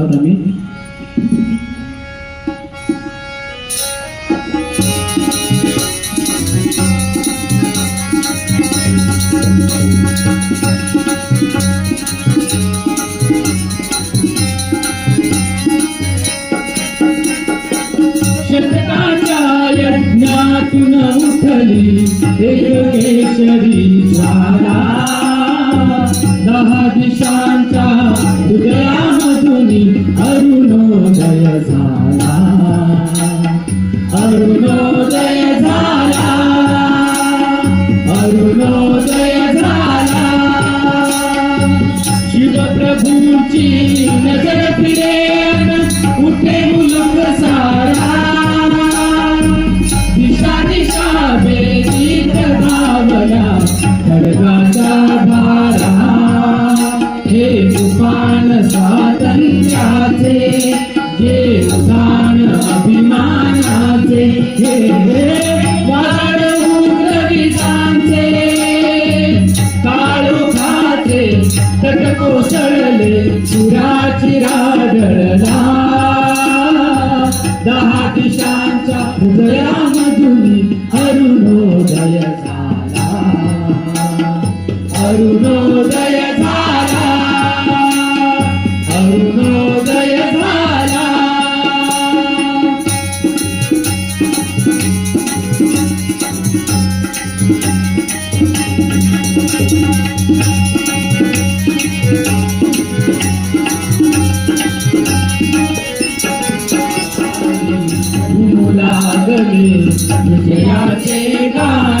आहोत आम्ही शतकाच्या यज्ञातून उठली एककेशरी झाला दहा शिवप्रभूंची नजर फिरेन उठे विजयाचे गाणे.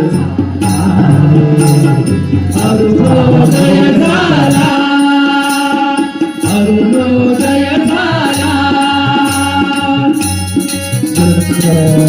अरुणोदय झाला अरुणोदय झाला जय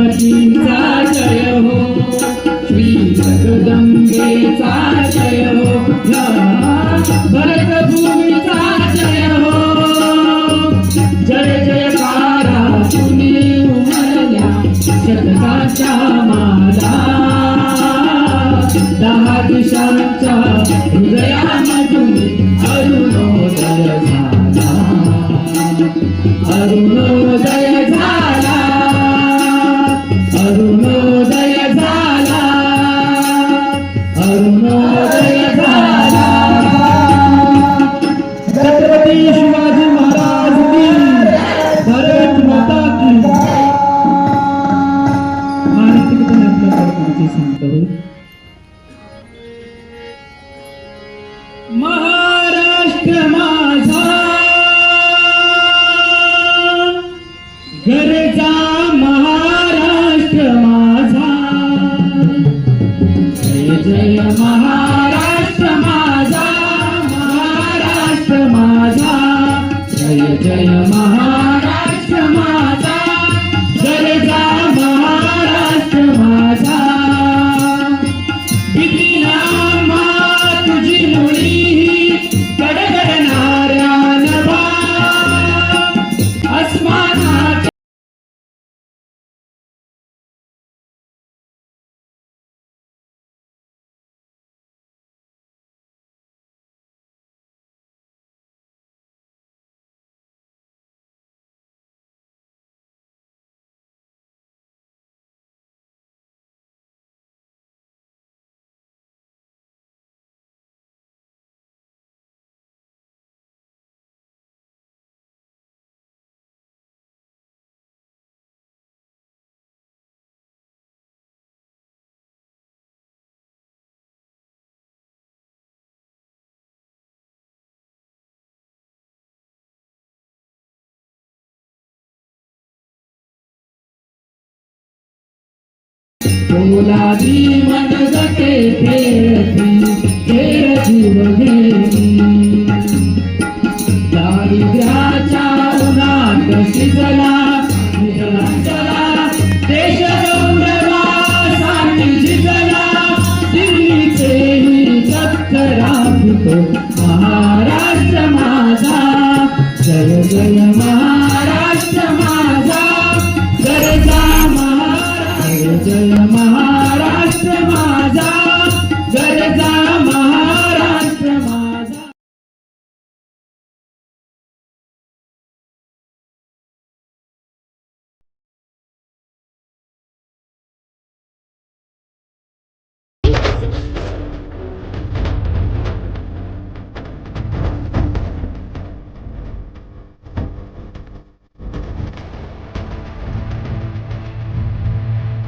छत्रपतीचा जय। हो श्री जगदंबेचा जय। हो जय हो जय जयकारा तुम्ही उमरल्या माला। दहा दिशांच्या हृदयामधून अरुणोदय झाला। अरुणोदय झाला। घरचा महाराष्ट्र माझा. महाराष्ट्र महाराष्ट्र माझा. जय जय महा गुलाबी मनगटे खेळती खेळती वगैरी. दारिद्र्याच्या उन्हात शिजला निजला देश गौरवा